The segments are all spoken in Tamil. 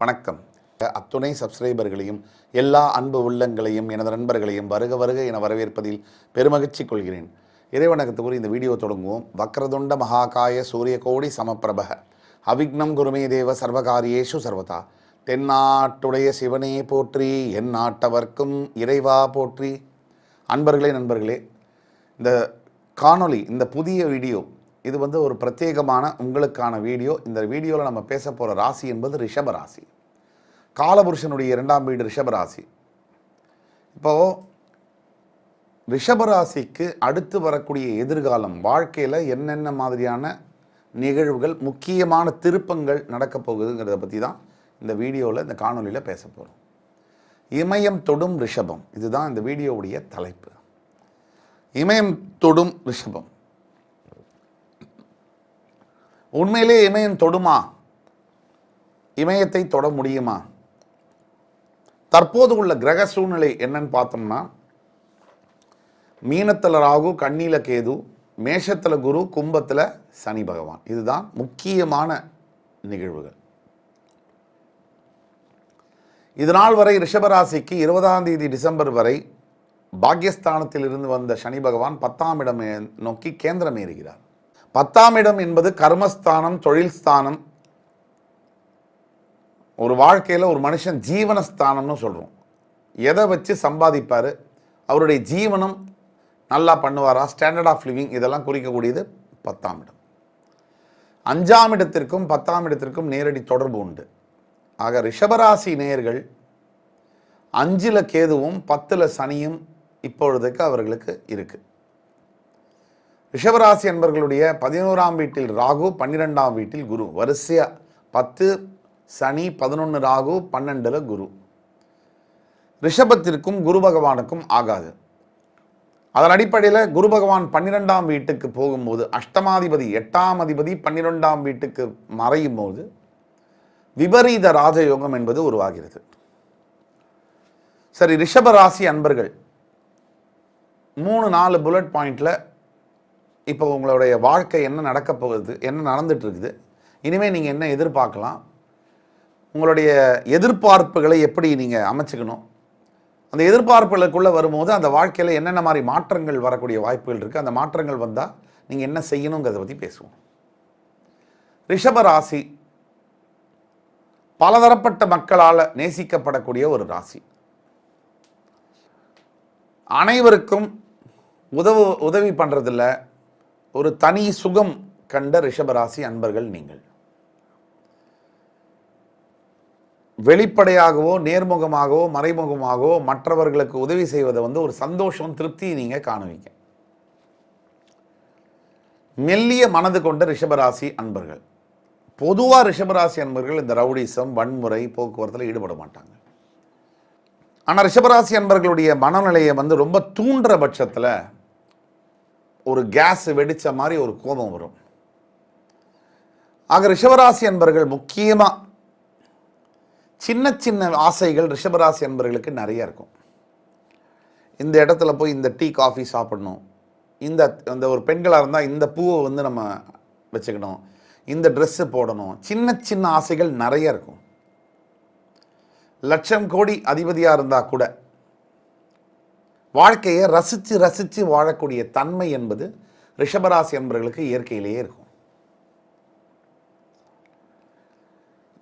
வணக்கம். அத்துணை சப்ஸ்கிரைபர்களையும் எல்லா அன்பு உள்ளங்களையும் எனது நண்பர்களையும் வருக வருக என வரவேற்பதில் பெருமகிழ்ச்சி கொள்கிறேன். இறைவணக்கத்துக்குரிய இந்த வீடியோ தொடங்குவோம். வக்ரதுண்ட மகாகாய சூரியகோடி சமப்பிரபக. அவிக்னம் குருமே தேவ சர்வகாரியேஷு சர்வதா. தென்னாட்டுடைய சிவனே போற்றி என் நாட்டவர்க்கும் இறைவா போற்றி. அன்பர்களே நண்பர்களே இந்த காணொளி இந்த புதிய வீடியோ இது வந்து ஒரு பிரத்யேகமான உங்களுக்கான வீடியோ. இந்த வீடியோவில் நம்ம பேச போகிற ராசி என்பது ரிஷப ராசி. காலபுருஷனுடைய இரண்டாம் வீடு ரிஷப ராசி. இப்போது ரிஷபராசிக்கு அடுத்து வரக்கூடிய எதிர்காலம் வாழ்க்கையில் என்னென்ன மாதிரியான நிகழ்வுகள் முக்கியமான திருப்பங்கள் நடக்கப் போகுதுங்கிறத பற்றி தான் இந்த வீடியோவில் இந்த காணொலியில் பேச போகிறோம் இமயம் தொடும் ரிஷபம். இதுதான் இந்த வீடியோவுடைய தலைப்பு. இமயம் தொடும் ரிஷபம். உண்மையிலே இமயம் தொடுமா? இமயத்தை தொட முடியுமா? தற்போது உள்ள கிரக சூழ்நிலை என்னன்னு பார்த்தோம்னா மீனத்தில் ராகு கண்ணில கேது மேஷத்தில் குரு கும்பத்தில் சனி பகவான். இதுதான் முக்கியமான நிகழ்வுகள். இதனால் வரை ரிஷபராசிக்கு இருபதாம் தேதி டிசம்பர் வரை பாக்யஸ்தானத்தில் இருந்து வந்த சனி பகவான் பத்தாம் இடம் நோக்கி கேந்திரம் ஏறுகிறார் பத்தாம் இடம் என்பது கர்மஸ்தானம் தொழில் ஸ்தானம் ஒரு வாழ்க்கையில் ஒரு மனுஷன் ஜீவனஸ்தானம்னு சொல்கிறோம் எதை வச்சு சம்பாதிப்பார்? அவருடைய ஜீவனம் நல்லா பண்ணுவாரா? ஸ்டாண்டர்ட் ஆஃப் லிவிங் இதெல்லாம் குறிக்கக்கூடியது பத்தாம் இடம். அஞ்சாம் இடத்திற்கும் பத்தாம் இடத்திற்கும் நேரடி தொடர்பு உண்டு. ஆக ரிஷபராசி நேயர்கள் அஞ்சில் கேதுவும் பத்தில் சனியும் இப்பொழுதுக்கு அவர்களுக்கு இருக்குது ரிஷபராசி என்பர்களுடைய பதினோராம் வீட்டில் ராகு பன்னிரெண்டாம் வீட்டில் குரு. வரிசையாக பத்து சனி பதினொன்று ராகு பன்னெண்டில் குரு. ரிஷபத்திற்கும் குரு பகவானுக்கும் ஆகாது. அதன் அடிப்படையில் குரு பகவான் பன்னிரெண்டாம் வீட்டுக்கு போகும்போது அஷ்டமாதிபதி எட்டாம் அதிபதி பன்னிரெண்டாம் வீட்டுக்கு மறையும் போது விபரீத ராஜயோகம் என்பது உருவாகிறது. சரி ரிஷபராசி அன்பர்கள் மூணு நாலு புல்லட் பாயிண்டில் இப்போ உங்களுடைய வாழ்க்கை என்ன நடக்க போகுது என்ன நடந்துட்டு இருக்குது இனிமேல் நீங்கள் என்ன எதிர்பார்க்கலாம் உங்களுடைய எதிர்பார்ப்புகளை எப்படி நீங்கள் அமைச்சுக்கணும் அந்த எதிர்பார்ப்புகளுக்குள்ளே வரும்போது அந்த வாழ்க்கையில் என்னென்ன மாதிரி மாற்றங்கள் வரக்கூடிய வாய்ப்புகள் இருக்குது அந்த மாற்றங்கள் வந்தால் நீங்கள் என்ன செய்யணுங்கிறத பற்றி பேசுவோம். ரிஷப ராசி பலதரப்பட்ட மக்களால் நேசிக்கப்படக்கூடிய ஒரு ராசி. அனைவருக்கும் உதவு உதவி பண்ணுறதில்ல ஒரு தனி சுகம் கண்ட ரிஷபராசி அன்பர்கள் நீங்கள். வெளிப்படையாகவோ நேர்முகமாகவோ மறைமுகமாகவோ மற்றவர்களுக்கு உதவி செய்வதை வந்து ஒரு சந்தோஷம் திருப்தி நீங்கள் காணுவீங்க. மெல்லிய மனது கொண்ட ரிஷபராசி அன்பர்கள். பொதுவாக ரிஷபராசி அன்பர்கள் இந்த ரவுடிசம் வன்முறை போக்குவரத்தில் ஈடுபட மாட்டாங்க. ஆனால் ரிஷபராசி அன்பர்களுடைய மனநிலையை வந்து ரொம்ப தூண்டுற பட்சத்தில் ஒரு கேஸ் வெடித்த மாதிரி ஒரு கோபம் வரும். ஆக ரிஷபராசி அன்பர்கள் முக்கியமாக சின்ன சின்ன ஆசைகள் ரிஷபராசி அன்பர்களுக்கு நிறைய இருக்கும். இந்த இடத்துல போய் இந்த டீ காஃபி சாப்பிடணும். இந்த இந்த ஒரு பெண்களாக இருந்தால் இந்த பூவை வந்து நம்ம வச்சுக்கணும். இந்த ட்ரெஸ்ஸு போடணும். சின்ன சின்ன ஆசைகள் நிறைய இருக்கும். லட்சம் கோடி அதிபதியாக இருந்தால் கூட வாழ்க்கையை ரசித்து ரசித்து வாழக்கூடிய தன்மை என்பது ரிஷபராசி என்பவர்களுக்கு இயற்கையிலேயே இருக்கும்.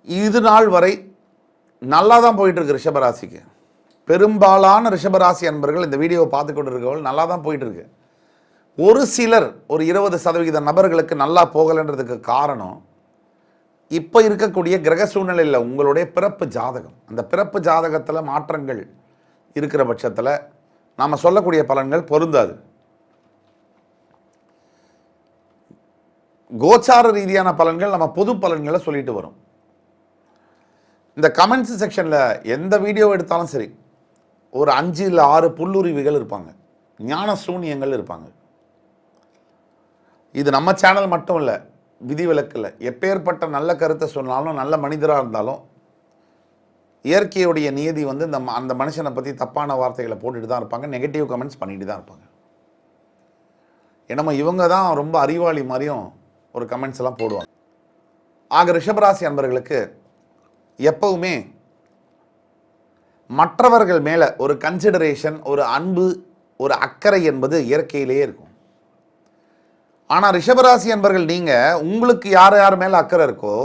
இது நாள் வரை நல்லா தான் போயிட்டு இருக்கு ரிஷபராசிக்கு. பெரும்பாலான ரிஷபராசி அன்பர்கள் இந்த வீடியோவை பார்த்து கொண்டு இருக்கவர்கள் நல்லா தான் போயிட்டு இருக்கு ஒரு சிலர் ஒரு இருபது சதவிகித நபர்களுக்கு நல்லா போகலைன்றதுக்கு காரணம் இப்போ இருக்கக்கூடிய கிரக சூழ்நிலையில் உங்களுடைய பிறப்பு ஜாதகம். அந்த பிறப்பு ஜாதகத்தில் மாற்றங்கள் இருக்கிற பட்சத்தில் நாம் சொல்லக்கூடிய பலன்கள் பொருந்தாது. கோச்சார ரீதியான பலன்கள் நம்ம பொது பலன்களை சொல்லிட்டு வரும். இந்த கமெண்ட்ஸ் செக்ஷனில் எந்த வீடியோ எடுத்தாலும் சரி ஒரு அஞ்சு இல்லை ஆறு புல்லுருவிகள் இருப்பாங்க. ஞான சூன்யங்கள் இருப்பாங்க. இது நம்ம சேனல் மட்டும் இல்லை விதிவிலக்கில் எப்பேற்பட்ட நல்ல கருத்தை சொன்னாலும் நல்ல மனிதராக இருந்தாலும் இயற்கையுடைய நியதி வந்து இந்த அந்த மனுஷனை பற்றி தப்பான வார்த்தைகளை போட்டுட்டு தான் இருப்பாங்க நெகட்டிவ் கமெண்ட்ஸ் பண்ணிட்டு தான் இருப்பாங்க. என்னமோ இவங்க தான் ரொம்ப அறிவாளி மாதிரியும் ஒரு கமெண்ட்ஸ் எல்லாம் போடுவாங்க. ஆக ரிஷபராசி அன்பர்களுக்கு எப்பவுமே மற்றவர்கள் மேலே ஒரு கன்சிடரேஷன் ஒரு அன்பு ஒரு அக்கறை என்பது இயற்கையிலேயே இருக்கும். ஆனால் ரிஷபராசி அன்பர்கள் நீங்கள் உங்களுக்கு யார் யார் மேலே அக்கறை இருக்கோ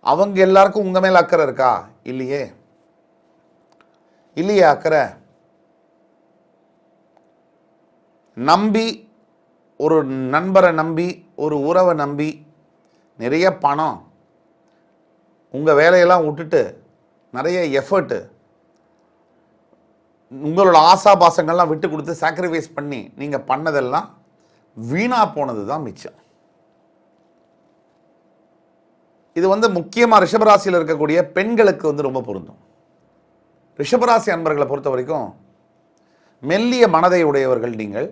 அவங்க எல்லாருக்கும் உங்கள் மேலே அக்கறை இருக்கா? இல்லையே. இல்லையே அக்கறை. நம்பி ஒரு நண்பரை நம்பி ஒரு உறவை நம்பி நிறைய பணம் உங்கள் வேலையெல்லாம் விட்டுட்டு நிறைய எஃபர்ட்டு உங்களோட ஆசாபாசங்கள்லாம் விட்டு கொடுத்து சாக்ரிஃபைஸ் பண்ணி நீங்கள் பண்ணதெல்லாம் வீணாக போனது தான் மிச்சம். இது வந்து முக்கியமாக ரிஷபராசியில் இருக்கக்கூடிய பெண்களுக்கு வந்து ரொம்ப பொருந்தும். ரிஷபராசி அன்பர்களை பொறுத்த வரைக்கும் மெல்லிய மனதை உடையவர்கள் நீங்கள்.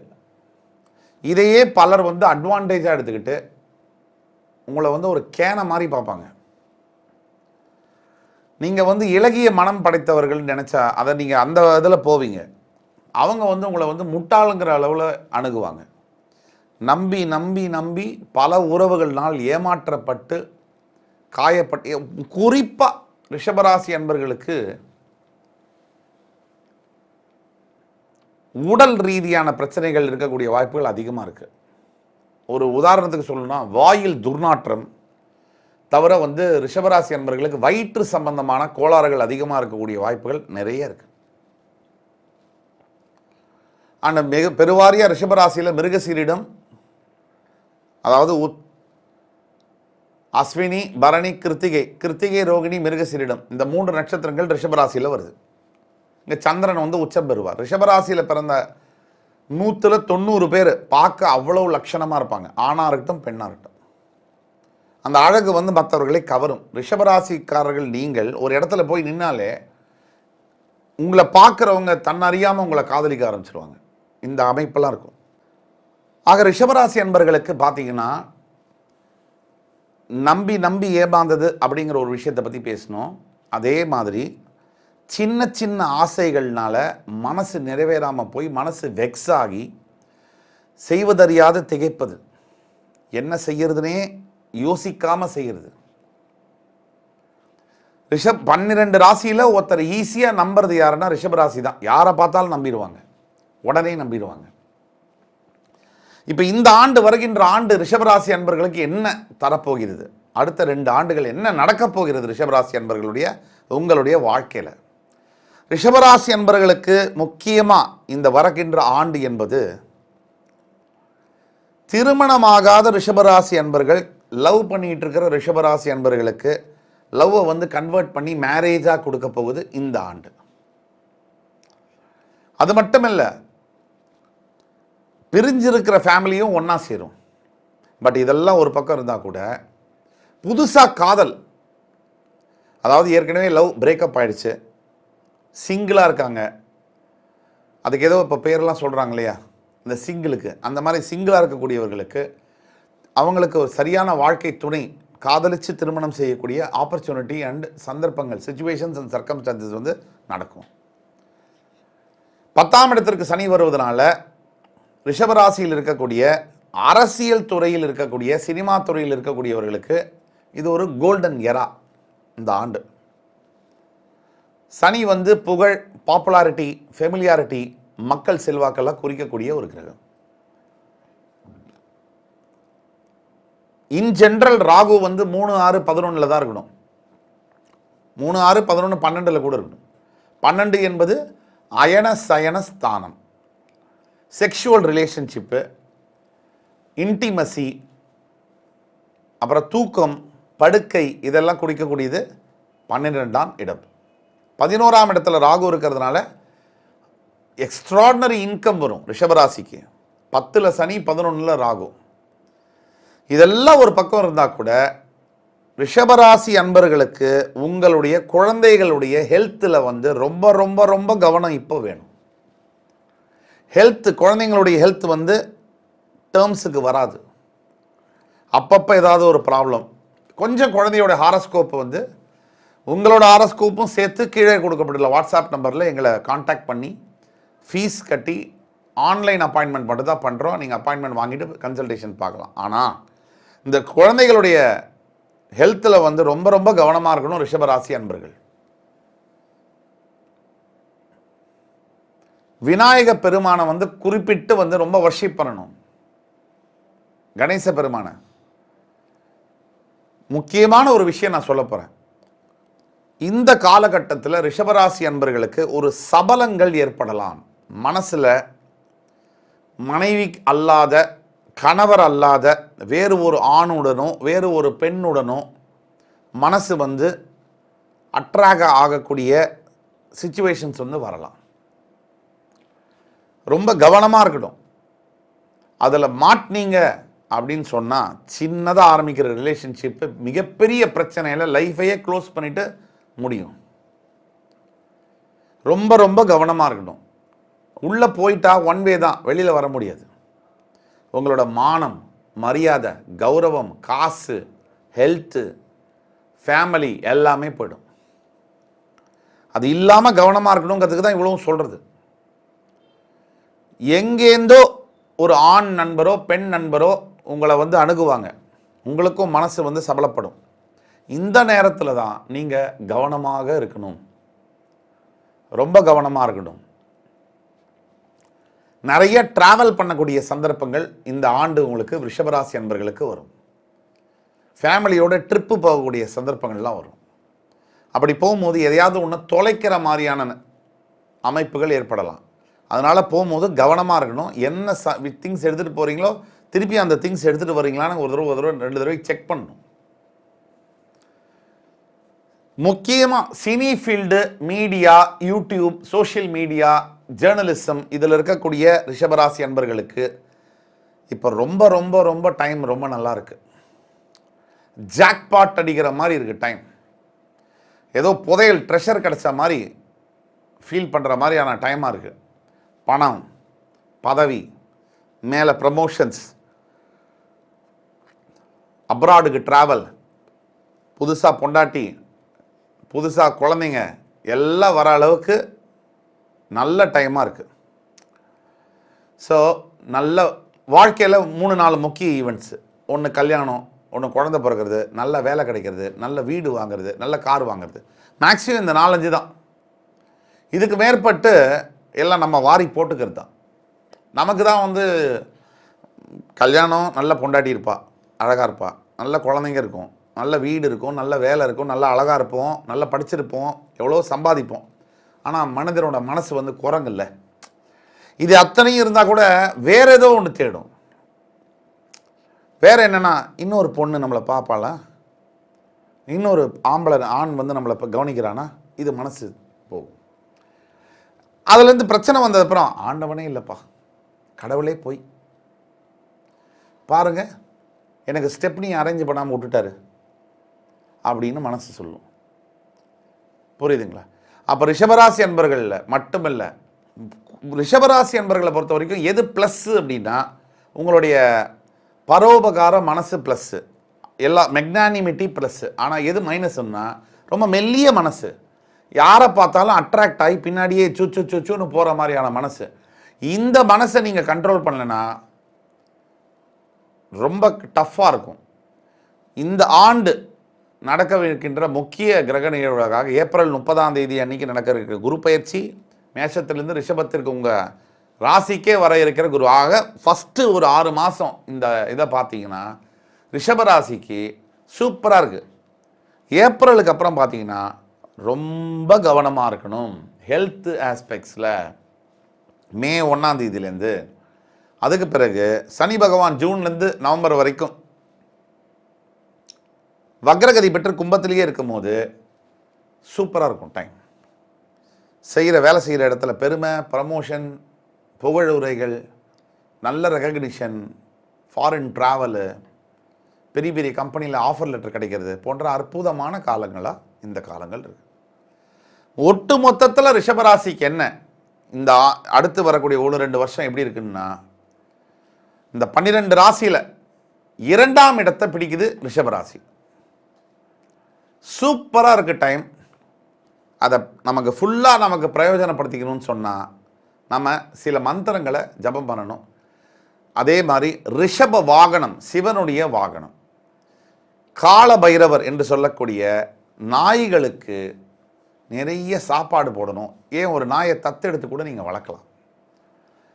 இதையே பலர் வந்து அட்வான்டேஜாக எடுத்துக்கிட்டு உங்களை வந்து ஒரு கேன மாதிரி பார்ப்பாங்க. நீங்கள் வந்து இலகிய மனம் படைத்தவர்கள் நினச்சா அதை நீங்கள் அந்த இதில் போவீங்க. அவங்க வந்து உங்களை வந்து முட்டாளுங்கிற அளவில் அணுகுவாங்க. நம்பி நம்பி நம்பி பல உறவுகள்னால் ஏமாற்றப்பட்டு காயப்பட்ட குறிப்பாக ரிஷபராசி அன்பர்களுக்கு உடல் ரீதியான பிரச்சனைகள் இருக்கக்கூடிய வாய்ப்புகள் அதிகமாக இருக்குது ஒரு உதாரணத்துக்கு சொல்லணும்னா வாயில் துர்நாற்றம் தவிர வந்து ரிஷபராசி அன்பர்களுக்கு வயிற்று சம்பந்தமான கோளாறுகள் அதிகமாக இருக்கக்கூடிய வாய்ப்புகள் நிறைய இருக்குது ஆனால் மிக பெருவாரியாக ரிஷபராசியில் மிருகசீரிடம் அதாவது உத் அஸ்வினி பரணி கிருத்திகை கிருத்திகை ரோகிணி மிருகசீரிடம். இந்த மூன்று நட்சத்திரங்கள் ரிஷபராசியில் வருது. இங்கே சந்திரன் வந்து உச்சம் பெறுவார். ரிஷபராசியில் பிறந்த நூற்றில் தொண்ணூறு பேர் பார்க்க அவ்வளோ லட்சணமாக இருப்பாங்க. ஆணாக இருக்கட்டும் பெண்ணாக இருக்கட்டும். அந்த அழகு வந்து மற்றவர்களை கவரும். ரிஷபராசிக்காரர்கள் நீங்கள் ஒரு இடத்துல போய் நின்னாலே உங்களை பார்க்குறவங்க தன்னறியாமல் உங்களை காதலிக்க ஆரம்பிச்சிருவாங்க. இந்த அமைப்பெல்லாம் இருக்கும். ஆக ரிஷபராசி அன்பர்களுக்கு பார்த்தீங்கன்னா நம்பி நம்பி ஏமாந்தது அப்படிங்கிற ஒரு விஷயத்தை பற்றி பேசணும். அதே மாதிரி சின்ன சின்ன ஆசைகள்னால மனசு நிறைவேறாமல் போய் மனசு வெக்ஸ் ஆகி செய்வதறியாது திகைப்பது. என்ன செய்யறதுனே யோசிக்காமல் செய்கிறது ரிஷப் பன்னிரெண்டு ராசியில் ஒருத்தர் ஈஸியாக நம்புறது யாருன்னா ரிஷப் ராசி தான் யாரை பார்த்தாலும் நம்பிடுவாங்க. உடனே நம்பிடுவாங்க. இப்போ இந்த ஆண்டு வருகின்ற ஆண்டு ரிஷபராசி அன்பர்களுக்கு என்ன தரப்போகிறது? அடுத்த ரெண்டு ஆண்டுகள் என்ன நடக்கப் போகிறது ரிஷபராசி அன்பர்களுடைய உங்களுடைய வாழ்க்கையில்? ரிஷபராசி அன்பர்களுக்கு முக்கியமாக இந்த வருகின்ற ஆண்டு என்பது திருமணமாகாத ரிஷபராசி அன்பர்கள் லவ் பண்ணிகிட்டு இருக்கிற ரிஷபராசி அன்பர்களுக்கு லவ்வை வந்து கன்வெர்ட் பண்ணி மேரேஜாக கொடுக்க போகுது இந்த ஆண்டு. அது மட்டுமல்ல பிரிஞ்சிருக்கிற ஃபேமிலியும் ஒன்றா சேரும். பட் இதெல்லாம் ஒரு பக்கம் இருந்தால் கூட புதுசாக காதல் அதாவது ஏற்கனவே லவ் பிரேக்கப் ஆகிடுச்சு சிங்கிளாக இருக்காங்க. அதுக்கு ஏதோ இப்போ பேரெல்லாம் சொல்கிறாங்க இல்லையா? இந்த சிங்கிளுக்கு அந்த மாதிரி சிங்கிளாக இருக்கக்கூடியவர்களுக்கு அவங்களுக்கு ஒரு சரியான வாழ்க்கை துணை காதலித்து திருமணம் செய்யக்கூடிய ஆப்பர்ச்சுனிட்டி அண்ட் சந்தர்ப்பங்கள் சுச்சுவேஷன்ஸ் அண்ட் சர்க்கம்ஸ்டான்சஸ் வந்து நடக்கும். பத்தாம் இடத்திற்கு சனி வருவதனால ரிஷபராசியில் இருக்கக்கூடிய அரசியல் துறையில் இருக்கக்கூடிய சினிமா துறையில் இருக்கக்கூடியவர்களுக்கு இது ஒரு கோல்டன் எரா இந்த ஆண்டு. சனி வந்து புகழ் பாப்புலாரிட்டி ஃபெமிலியாரிட்டி மக்கள் செல்வாக்கெல்லாம் குறிக்கக்கூடிய ஒரு கிரகம். இன் ஜென்ரல் ராகு வந்து மூணு ஆறு பதினொன்றில் தான் இருக்கணும். மூணு ஆறு பதினொன்று பன்னெண்டில் கூட இருக்கணும். பன்னெண்டு என்பது அயன சயன ஸ்தானம். செக்ஷுவல் ரிலேஷன்ஷிப்பு இன்டிமசி அப்புறம் தூக்கம் படுக்கை இதெல்லாம் குடிக்கக்கூடியது பன்னிரெண்டாம் இடம். பதினோராம் இடத்துல ராகு இருக்கிறதுனால எக்ஸ்ட்ராடினரி இன்கம் வரும் ரிஷபராசிக்கு. பத்தில் சனி பதினொன்றில் ராகு. இதெல்லாம் ஒரு பக்கம் இருந்தால் கூட ரிஷபராசி அன்பர்களுக்கு உங்களுடைய குழந்தைகளுடைய ஹெல்த்தில் வந்து ரொம்ப ரொம்ப ரொம்ப கவனம் இப்போ வேணும். ஹெல்த்து குழந்தைங்களுடைய ஹெல்த் வந்து டேர்ம்ஸுக்கு வராது. அப்பப்போ ஏதாவது ஒரு ப்ராப்ளம் கொஞ்சம் குழந்தையோட ஹாரஸ்கோப் வந்து உங்களோட ஹாரஸ்கோப்பும் சேர்த்து கீழே கொடுக்கப்பட்டுள்ள வாட்ஸ்அப் நம்பரில் எங்களை காண்டாக்ட் பண்ணி ஃபீஸ் கட்டி ஆன்லைன் அப்பாயின்மெண்ட் மட்டும் தான் பண்ணுறோம் நீங்கள் அப்பாயின்மெண்ட் வாங்கிட்டு கன்சல்டேஷன் பார்க்கலாம். ஆனால் இந்த குழந்தைகளுடைய ஹெல்த்தில் வந்து ரொம்ப ரொம்ப கவனமாக இருக்கணும் ரிஷபராசி அன்பர்கள். விநாயக பெருமானை வந்து குறிப்பிட்டு வந்து ரொம்ப வர்ஷிப் பண்ணணும். கணேச பெருமானை. முக்கியமான ஒரு விஷயம் நான் சொல்ல போகிறேன் இந்த காலகட்டத்தில் ரிஷபராசி அன்பர்களுக்கு ஒரு சபலங்கள் ஏற்படலாம். மனசில் மனைவி அல்லாத கணவர் அல்லாத வேறு ஒரு ஆணுடனோ வேறு ஒரு பெண்ணுடனோ மனசு வந்து அட்ராக ஆகக்கூடிய சுச்சுவேஷன்ஸ் வந்து வரலாம். ரொம்ப கவனமாக இருக்கணும் அதில் மாட்டினீங்க அப்படின்னு சொன்னால் சின்னதாக ஆரம்பிக்கிற ரிலேஷன்ஷிப்பு மிகப்பெரிய பிரச்சனையில் லைஃபையே க்ளோஸ் பண்ணிவிட்டு முடியும். ரொம்ப ரொம்ப கவனமாக இருக்கணும் உள்ளே போயிட்டா ஒன் வே தான் வெளியில் வர முடியாது. உங்களோட மானம் மரியாதை கௌரவம் காசு ஹெல்த்து ஃபேமிலி எல்லாமே போயிடும். அது இல்லாமல் கவனமாக இருக்கணுங்கிறதுக்கு தான் இவ்வளவும் சொல்கிறது எங்கேந்தோ ஒரு ஆண் நண்பரோ பெண் நண்பரோ உங்களை வந்து அணுகுவாங்க. உங்களுக்கும் மனசு வந்து சபலப்படும். இந்த நேரத்தில் தான் நீங்கள் கவனமாக இருக்கணும். ரொம்ப கவனமாக இருக்கணும். நிறைய ட்ராவல் பண்ணக்கூடிய சந்தர்ப்பங்கள் இந்த ஆண்டு உங்களுக்கு ரிஷபராசி அன்பர்களுக்கு வரும். ஃபேமிலியோட ட்ரிப்பு போகக்கூடிய சந்தர்ப்பங்கள்லாம் வரும். அப்படி போகும்போது எதையாவது ஒன்று தொலைக்கிற மாதிரியான அமைப்புகள் ஏற்படலாம். அதனால் போகும்போது கவனமாக இருக்கணும். என்ன ச திங்ஸ் எடுத்துகிட்டு போகிறீங்களோ திருப்பி அந்த திங்ஸ் எடுத்துகிட்டு வரீங்களான்னு ஒரு தடவை ஒரு தடவை ரெண்டு தடவை செக் பண்ணணும். முக்கியமாக cine field media YouTube social media journalism இதில் இருக்கக்கூடிய ரிஷபராசி அன்பர்களுக்கு இப்போ ரொம்ப ரொம்ப ரொம்ப டைம் ரொம்ப நல்லா இருக்குது ஜாக்பாட் அடிக்கிற மாதிரி இருக்குது டைம் ஏதோ புதையல் ட்ரெஷர் கிடச்ச மாதிரி ஃபீல் பண்ணுற மாதிரியான டைமாக இருக்குது பணம் பதவி மேலே ப்ரமோஷன்ஸ் அப்ராடுக்கு ட்ராவல் புதுசாக பொண்டாட்டி புதுசாக குழந்தைங்க எல்லாம் வர அளவுக்கு நல்ல டைமாக இருக்குது ஸோ நல்ல வாழ்க்கையில் மூணு நாலு முக்கிய ஈவெண்ட்ஸு ஒன்று கல்யாணம் ஒன்று குழந்தை பிறக்கிறது நல்ல வேலை கிடைக்கிறது நல்ல வீடு வாங்குறது நல்ல கார் வாங்குறது. மேக்ஸிமம் இந்த நாலஞ்சு தான். இதுக்கு மேற்பட்டு எல்லாம் நம்ம வாரி போட்டுக்கிறது. தான் நமக்கு தான் வந்து கல்யாணம் நல்ல பொண்டாட்டி இருப்பா அழகாக இருப்பா. நல்ல குழந்தைங்க இருக்கும் நல்ல வீடு இருக்கும் நல்ல வேலை இருக்கும் நல்லா அழகாக இருப்போம் நல்லா படிச்சிருப்போம் எவ்வளோ சம்பாதிப்போம். ஆனால் மனிதனோட மனசு வந்து குரங்கில்ல. இது அத்தனையும் இருந்தால் கூட வேற ஏதோ ஒன்று தேடும். வேறு என்னன்னா இன்னொரு பொண்ணு நம்மளை பார்ப்பாளா? இன்னொரு ஆம்பளை ஆண் வந்து நம்மளை இப்போ கவனிக்கிறானா? இது மனசு போகும். அதுலேருந்து பிரச்சனை வந்ததுக்கப்புறம் ஆண்டவனே இல்லைப்பா கடவுளே போய். பாருங்க எனக்கு ஸ்டெப்னி அரேஞ்ச் பண்ணாமல் விட்டுட்டாரு அப்படின்னு மனசு சொல்லும். புரியுதுங்களா? அப்போ ரிஷபராசி அன்பர்களில் மட்டுமல்ல ரிஷபராசி அன்பர்களை பொறுத்த வரைக்கும் எது ப்ளஸ்ஸு அப்படின்னா உங்களுடைய பரோபகார மனசு ப்ளஸ்ஸு எல்லா மெக்னானிமிட்டி ப்ளஸ்ஸு ஆனால் எது மைனஸ்ன்னா ரொம்ப மெல்லிய மனசு. யாரை பார்த்தாலும் அட்ராக்ட் ஆகி பின்னாடியே சுச்சு சுச்சுன்னு போகிற மாதிரியான மனசு. இந்த மனசை நீங்கள் கண்ட்ரோல் பண்ணலைன்னா ரொம்ப டஃப்பாக இருக்கும். இந்த ஆண்டு நடக்கவிருக்கின்ற முக்கிய கிரக நிகழ்வுகளாக ஏப்ரல் முப்பதாம் தேதி அன்னைக்கு நடக்க இருக்கிற குரு பயிற்சி மேஷத்திலிருந்து ரிஷபத்திற்கு உங்கள் ராசிக்கே வர இருக்கிற குரு. ஆக ஃபஸ்ட்டு ஒரு ஆறு மாதம் இந்த இதை பார்த்தீங்கன்னா ரிஷப ராசிக்கு சூப்பராக இருக்குது ஏப்ரலுக்கு அப்புறம் பார்த்தீங்கன்னா ரொம்ப கவனமாக இருக்கணும். ஹெல்த் ஆஸ்பெக்ட்ஸில் மே ஒன்றாந்தேதியிலேருந்து அதுக்கு பிறகு சனி பகவான் ஜூன்லேருந்து நவம்பர் வரைக்கும் வக்ரகதி பெற்று கும்பத்திலேயே இருக்கும்போது சூப்பராக இருக்கும் டைம் செய்கிற வேலை செய்கிற இடத்துல பெருமை ப்ரமோஷன் புகழுரைகள் நல்ல ரெகக்னிஷன் ஃபாரின் ட்ராவலு பெரிய பெரிய கம்பெனியில் ஆஃபர் லெட்டர் கிடைக்கிறது போன்ற அற்புதமான காலங்களாக இந்த காலங்கள் இருக்குது ஒட்டு மொத்தத்தில் ரிஷபராசிக்கு என்ன? இந்த அடுத்து வரக்கூடிய ஒன்று ரெண்டு வருஷம் எப்படி இருக்குன்னா இந்த பன்னிரெண்டு ராசியில் இரண்டாம் இடத்தை பிடிக்குது ரிஷபராசி சூப்பராக இருக்கு டைம். அதை நமக்கு ஃபுல்லாக நமக்கு பிரயோஜனப்படுத்திக்கணும்னு சொன்னால் நம்ம சில மந்திரங்களை ஜபம் பண்ணணும். அதே மாதிரி ரிஷப வாகனம் சிவனுடைய வாகனம். கால பைரவர் என்று சொல்லக்கூடிய நாய்களுக்கு நிறைய சாப்பாடு போடணும். ஏன் ஒரு நாயை தத்தெடுத்து கூட நீங்கள் வளர்க்கலாம்.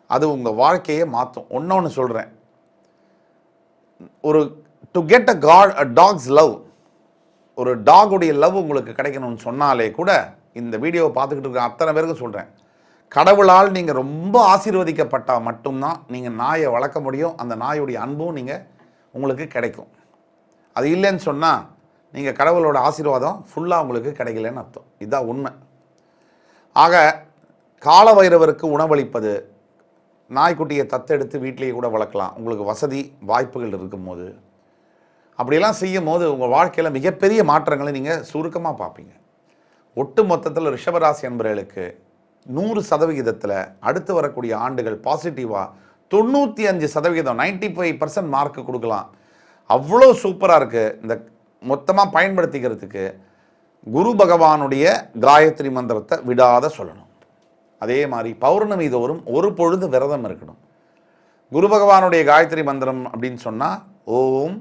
அது உங்கள் வாழ்க்கையை மாற்றும் ஒன்று சொல்கிறேன் ஒரு to get a god a dog's love ஒரு டாகுடைய லவ் உங்களுக்கு கிடைக்கணும்னு சொன்னாலே கூட இந்த வீடியோவை பார்த்துக்கிட்டு இருக்க அத்தனை பேருக்கு சொல்கிறேன் கடவுளால் நீங்கள் ரொம்ப ஆசீர்வதிக்கப்பட்டால் மட்டும்தான் நீங்கள் நாயை வளர்க்க முடியும். அந்த நாயுடைய அன்பும் நீங்கள் உங்களுக்கு கிடைக்கும். அது இல்லைன்னு சொன்னால் நீங்கள் கடவுளோட ஆசீர்வாதம் ஃபுல்லாக உங்களுக்கு கிடைக்கலன்னு அர்த்தம். இதுதான் உண்மை. ஆக கால வைரவருக்கு உணவளிப்பது நாய்க்குட்டியை தத்தெடுத்து வீட்டிலேயே கூட வளர்க்கலாம். உங்களுக்கு வசதி வாய்ப்புகள் இருக்கும்போது. அப்படியெல்லாம் செய்யும் போது உங்கள் வாழ்க்கையில் மிகப்பெரிய மாற்றங்களை நீங்கள் சுருக்கமாக பார்ப்பீங்க. ஒட்டு மொத்தத்தில் ரிஷபராசி என்பவர்களுக்கு நூறு சதவிகிதத்தில் அடுத்து வரக்கூடிய ஆண்டுகள் பாசிட்டிவாக தொண்ணூற்றி அஞ்சு சதவிகிதம் நைன்டி ஃபைவ் பர்சன்ட் மார்க்கு கொடுக்கலாம். அவ்வளோ சூப்பராக இருக்குது இந்த மொத்தமாக பயன்படுத்திக்கிறதுக்கு குரு பகவானுடைய காயத்ரி மந்திரத்தை விடாத சொல்லணும். அதே மாதிரி பௌர்ணமி தோறும் ஒரு பொழுது விரதம் இருக்கணும். குரு பகவானுடைய காயத்ரி மந்திரம் அப்படின்னு சொன்னால் ஓம்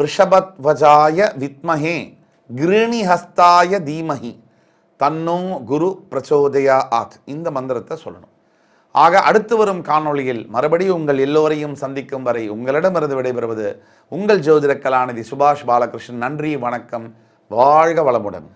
விஷபத்வஜாய வித்மஹே கிருணி ஹஸ்தாய தீமஹி. தன்னோ குரு பிரச்சோதயா ஆத். இந்த மந்திரத்தை சொல்லணும். ஆக அடுத்து வரும் காணொளியில் மறுபடியும் உங்கள் எல்லோரையும் சந்திக்கும் வரை உங்களிடமிருந்து விடைபெறுவது உங்கள் ஜோதிட கலாநிதி சுபாஷ் பாலகிருஷ்ணன். நன்றி வணக்கம். வாழ்க வளமுடன்.